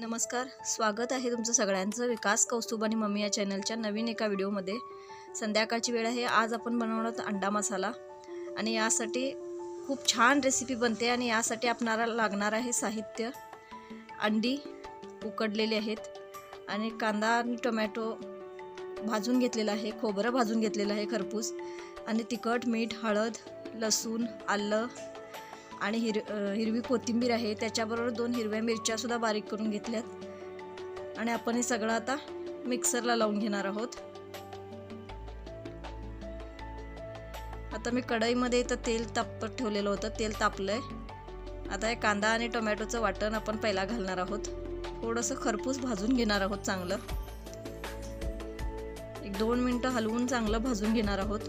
नमस्कार स्वागत आहे तुमचं सगळ्यांचं विकास कौस्तुभ आणि मम्मी या चॅनलच्या नवीन एका व्हिडिओमध्ये. संध्याकाळची वेळ आहे आज आपण बनवणार अंडा मसाला. आणि यासाठी खूप छान रेसिपी बनते आणि यासाठी आपणाला लागणार आहे साहित्य. अंडी उकडलेली आहेत आणि कांदा आणि टोमॅटो भाजून घेतलेला आहे खोबरं भाजून घेतलेलं आहे खरपूस. आणि तिखट मीठ हळद लसूण आलं आणि हिर हिरवी कोथिंबीर आहे त्याच्याबरोबर दोन हिरव्या मिरच्यासुद्धा बारीक करून घेतल्यात. आणि आपण हे सगळं आता मिक्सरला लावून घेणार आहोत. आता मी कढईमध्ये इथं तेल तापत ठेवलेलं होतं तेल तापलं आहे आता हे कांदा आणि टोमॅटोचं वाटण आपण पहिला घालणार आहोत. थोडंसं खरपूस भाजून घेणार आहोत चांगलं. एक दोन मिनटं हलवून चांगलं भाजून घेणार आहोत.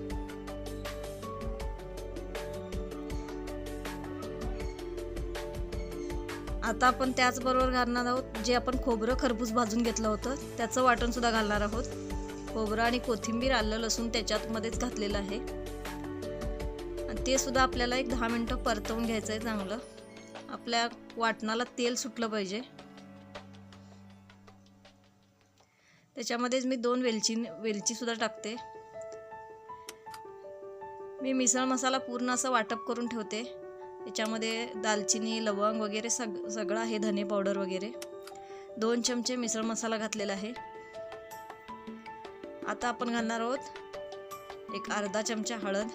आता आपण त्याचबरोबर घालणार आहोत जे आपण खोबरं खरबूज भाजून घेतलं होतं. त्याचं वाटणसुद्धा घालणार आहोत. खोबरं आणि कोथिंबीर आलं लसूण त्याच्यातमध्येच घातलेलं आहे. आणि ते सुद्धा आपल्याला एक दहा मिनटं परतवून घ्यायचं आहे चांगलं. आपल्या वाटणाला तेल सुटलं पाहिजे. त्याच्यामध्येच मी दोन वेलची वेलचीसुद्धा टाकते. मी मिसळ मसाला पूर्ण असं वाटप करून ठेवते. याच्यामध्ये दालचिनी लवंग वगैरे सग सगळं आहे धने पावडर वगैरे. दोन चमचे मिसळ मसाला घातलेला आहे. आता आपण घालणार आहोत एक अर्धा चमचा हळद.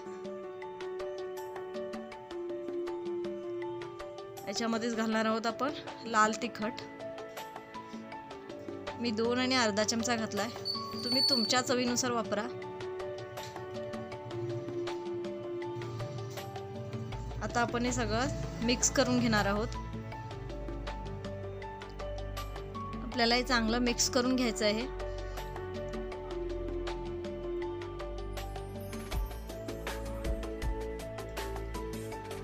याच्यामध्येच घालणार आहोत आपण लाल तिखट. मी दोन आणि अर्धा चमचा घातला आहे तुम्ही तुमच्या चवीनुसार वापरा. आता आपण हे सगळं मिक्स करून घेणार आहोत. आपल्याला हे चांगलं मिक्स करून घ्यायचं आहे.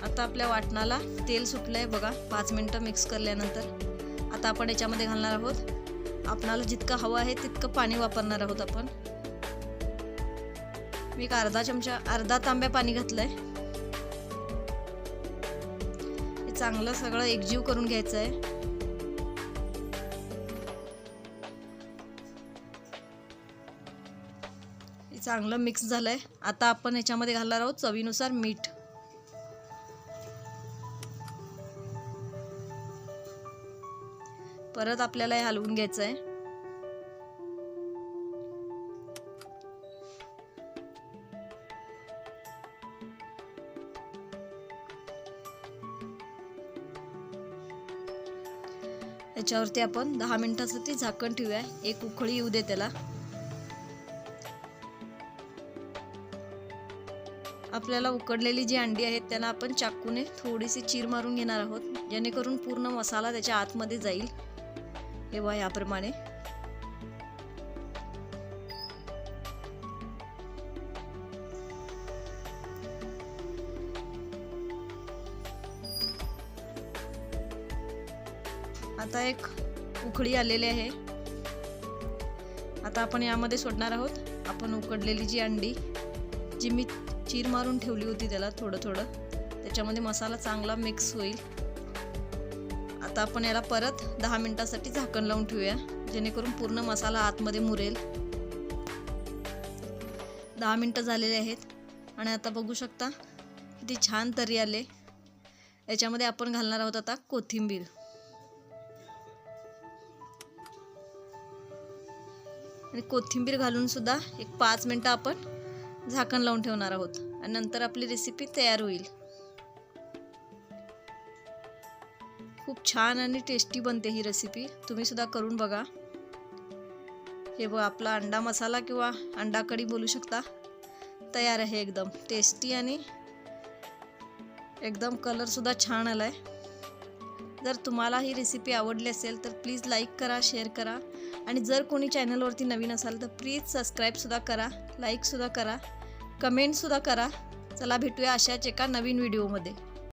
आता आपल्या वाटणाला तेल सुटलं आहे बघा पाच मिनटं मिक्स केल्यानंतर आता आपण याच्यामध्ये घालणार आहोत. आपणाला जितकं हवं आहे तितकं पाणी वापरणार आहोत आपण. मी एक अर्धा चमचा अर्धा तांब्या पाणी घातलंय. आहे चांगलं सगळं एकजीव करून घ्यायचं आहे. चांगलं मिक्स झालंय. आता आपण याच्यामध्ये घालणार आहोत चवीनुसार मीठ. परत आपल्याला हे हलवून घ्यायचं आहे. याच्यावरती आपण दहा मिनिटासाठी झाकण ठेवूया. एक उकळी येऊ दे त्याला. आपल्याला उकडलेली जी अंडी आहेत त्यांना आपण चाकूने थोडीशी चीर मारून घेणार आहोत. जेणेकरून पूर्ण मसाला त्याच्या आतमध्ये जाईल. हे बघा याप्रमाणे. आता एक उकळी आलेली आहे. आता आपण यामध्ये सोडणार आहोत. आपण उकडलेली जी अंडी जी मी चीर मारून ठेवली होती त्याला थोडं थोडं त्याच्यामध्ये मसाला चांगला मिक्स होईल. आता आपण याला परत दहा मिनटासाठी झाकण लावून ठेवूया जेणेकरून पूर्ण मसाला आतमध्ये मुरेल. दहा मिनटं झालेले आहेत आणि आता बघू शकता किती छान तरी आले. याच्यामध्ये आपण घालणार आहोत आता कोथिंबीर. आणि कोथिंबीर घालून सुद्धा एक पाच मिनटं आपण झाकण लावून ठेवणार आहोत. आणि नंतर आपली रेसिपी तयार होईल. खूप छान आणि टेस्टी बनते ही रेसिपी तुम्ही सुद्धा करून बघा. हे बघ आपला अंडा मसाला किंवा अंडा कढी बोलू शकता. तयार आहे एकदम. टेस्टी आणि एकदम कलरसुद्धा छान आला आहे जर तुम्हाला ही रेसिपी आवडली असेल तर प्लीज लाईक करा शेअर करा. आणि जर कोणी चॅनलवरती नवीन असाल तर प्लीज सबस्क्राईबसुद्धा करा लाईकसुद्धा करा कमेंटसुद्धा करा. चला भेटूया अशाच एका नवीन व्हिडिओमध्ये.